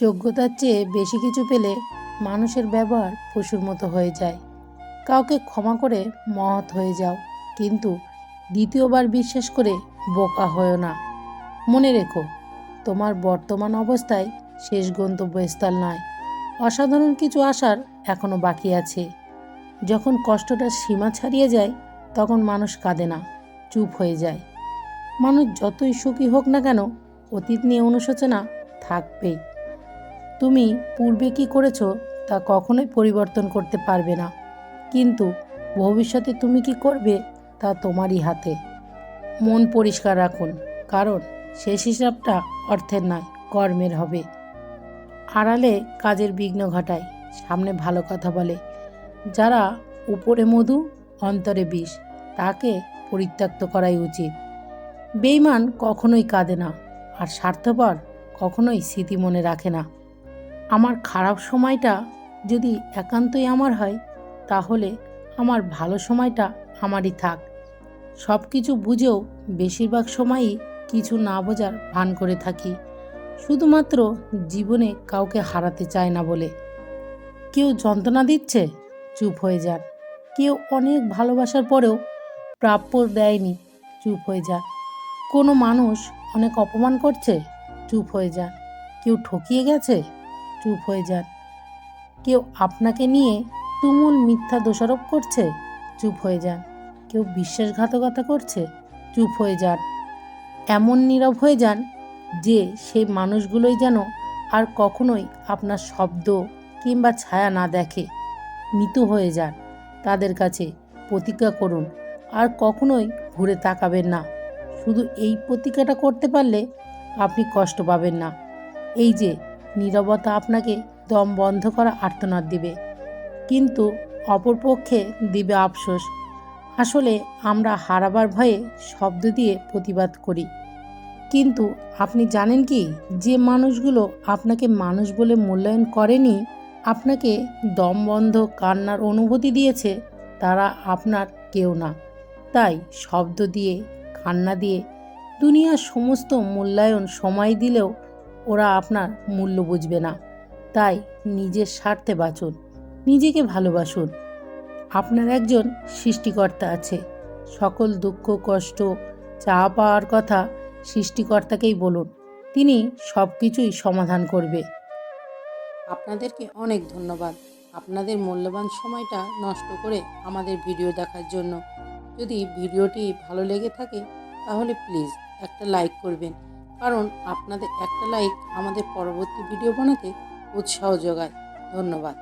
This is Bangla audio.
যোগ্যতার চেয়ে বেশি কিছু পেলে মানুষের ব্যবহার পশুর মতো হয়ে যায়। কাউকে ক্ষমা করে মহৎ হয়ে যাও, কিন্তু দ্বিতীয়বার বিশ্বাস করে বোকা হয়েও না। মনে রেখো, তোমার বর্তমান অবস্থায় শেষ গন্তব্যস্থল নয়। অসাধারণ কিছু আসার এখনও বাকি আছে। যখন কষ্টটা সীমা ছাড়িয়ে যায়, তখন মানুষ কাঁদে না, চুপ হয়ে যায়। মানুষ যতই সুখী হোক না কেন, অতীত নিয়ে অনুশোচনা থাকবেই। তুমি পূর্বে কি করেছ তা কখনোই পরিবর্তন করতে পারবে না। কিন্তু ভবিষ্যতে তুমি কি করবে তা তোমারই হাতে। মন পরিষ্কার রাখুন, কারণ শেষ হিসাবটা অর্থের নয়, কর্মের হবে। আড়ালে কাজের বিঘ্ন ঘটায়, সামনে ভালো কথা বলে। যারা উপরে মধু, অন্তরে বিষ, তাকে পরিত্যক্ত করাই উচিত। বেইমান কখনোই কাঁদে না, আর স্বার্থপর কখনোই স্মৃতি মনে রাখে না। আমার খারাপ সময়টা যদি একান্তই আমার হয়, তাহলে আমার ভালো সময়টা আমারই থাক। সব কিছু বুঝেও বেশিরভাগ সময়ই কিছু না বোঝার ভান করে থাকি। শুধুমাত্র জীবনে কাউকে হারাতে চায় না বলে। কেউ যন্ত্রণা দিচ্ছে, চুপ হয়ে যান। কেউ অনেক ভালোবাসার পরেও প্রাপ্য দেয়নি, চুপ হয়ে যান। কোনো মানুষ অনেক অপমান করছে, চুপ হয়ে যান। কেউ ঠকিয়ে গেছে চুপ হয়ে যান। কেউ আপনাকে নিয়ে তুমুল মিথ্যা দোষারোপ করছে? চুপ হয়ে যান। কেউ বিশ্বাসঘাতকতা করছে? চুপ হয়ে যান। এমন নীরব হয়ে যান যে সেই মানুষগুলোই যেন আর কখনোই আপনার শব্দ কিংবা ছায়া না দেখে। মৃত হয়ে যান। তাদের কাছে প্রতিজ্ঞা করুন। আর কখনোই ঘুরে তাকাবেন না। শুধু এই প্রতিজ্ঞাটা করতে পারলে আপনি কষ্ট পাবেন না। এই যে নীরবতা আপনাকে দম বন্ধ করা আর্তনাদ দিবে। কিন্তু অপরপক্ষে দিবে আফসোস। আসলে আমরা হারাবার ভয়ে শব্দ দিয়ে প্রতিবাদ করি। কিন্তু আপনি জানেন কি, যে মানুষগুলো আপনাকে মানুষ বলে মূল্যায়ন করেনি, আপনাকে দম বন্ধ কান্নার অনুভূতি দিয়েছে, তারা আপনার কেউ না। তাই শব্দ দিয়ে, কান্না দিয়ে দুনিয়ার সমস্ত মূল্যায়ন সময় দিলেও ওরা আপনার মূল্য বুঝবে না। তাই নিজের স্বার্থে বাঁচুন, নিজেকে ভালোবাসুন। আপনার একজন সৃষ্টিকর্তা আছে। সকল দুঃখ, কষ্ট চা পাওয়ার কথা সৃষ্টিকর্তাকেই বলুন। তিনি সব কিছুই সমাধান করবে। আপনাদেরকে অনেক ধন্যবাদ। আপনাদের মূল্যবান সময়টা নষ্ট করে আমাদের ভিডিও দেখার জন্য। যদি ভিডিওটি ভালো লেগে থাকে, তাহলে প্লিজ একটা লাইক করবেন। কারণ আপনাদের একটা লাইক আমাদের পরবর্তী ভিডিও বানাতে উৎসাহ যোগায়। ধন্যবাদ।